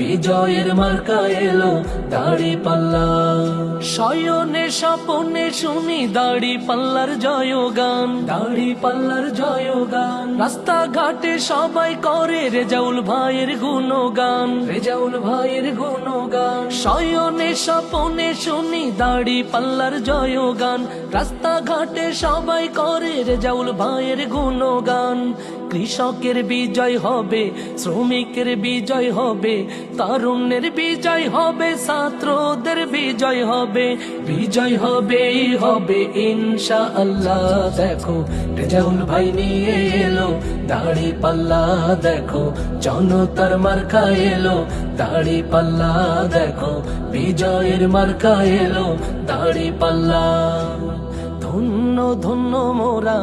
বিজয়ের মার্কা এলো দাড়ি পাল্লা। শয়নে স্বপনে শুনি দাড়ি পাল্লার জয়গান। দাড়ি পাল্লার জয়গান। রাস্তাঘাটে সবাই করে রেজাউল ভাইয়ের গুণগান। রেজাউল ভাইয়ের গুণগান। শয়নে স্বপনে শুনি দাড়ি পাল্লার জয়গান। রাস্তাঘাটে সবাই করে রেজাউল ভাইয়ের গুণগান। কৃষকের বিজয় হবে, শ্রমিকের বিজয় হবে তারুণ্যের বিজয় হবে, ছাত্রদের বিজয় হবে বিজয় হবে হবে ইনশা আল্লাহ দেখো, রেজাউল ভাই নিয়ে এলো, দাড়ি পাল্লা দেখো, জনতার মার্কা এলো, দাড়ি পাল্লা দেখো, বিজয়ের মার্কা এলো, দাড়ি পাল্লা। ধন্য ধন্য মোরা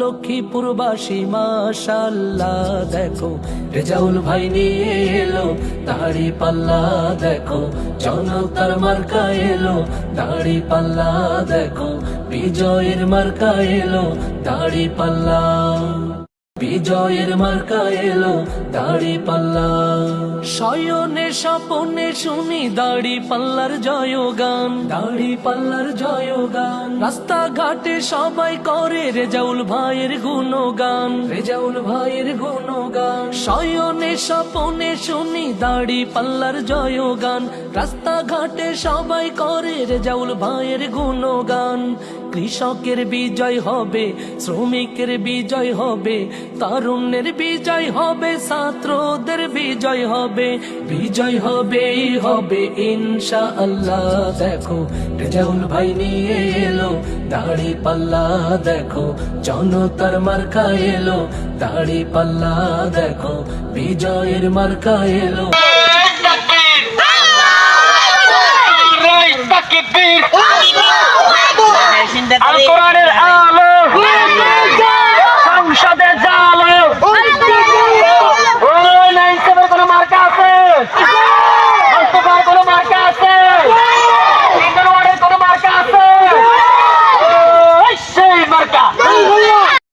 লক্ষ্মীপুরবাসী মাশাল্লাহ দেখো। রেজাউল ভাই নিয়ে এলো, দাড়ি পাল্লা, দেখো। জনতার মার্কা এলো, দাড়ি পাল্লা, দেখো। বিজয়ের মার্কা এলো, দাড়ি পাল্লা। বিজয়ের মার্কা এলো দাড়ি পাল্লা। শয়নে স্বপনে শুনি দাড়ি পাল্লার জয়গান। দাড়ি পাল্লার জয়গান। রাস্তাঘাটে সবাই করে রেজাউল ভাইয়ের গুণগান। রেজাউল ভাইয়ের গুণগান। শয়নে স্বপনে শুনি দাড়ি পাল্লার জয়গান। রাস্তাঘাটে সবাই করে রেজাউল ভাইয়ের গুণগান। কৃষকের বিজয় হবে, শ্রমিকের বিজয় হবে, তরুণের বিজয় হবে, ছাত্রদের বিজয় হবে, বিজয় হবেই হবে ইনশা আল্লাহ দেখো, রেজাউল ভাই নিয়ে এলো, দাড়ি পাল্লা দেখো, জনতার মার্কা এলো, দাড়ি পাল্লা দেখো, বিজয়ের মার্কা এলো। Right!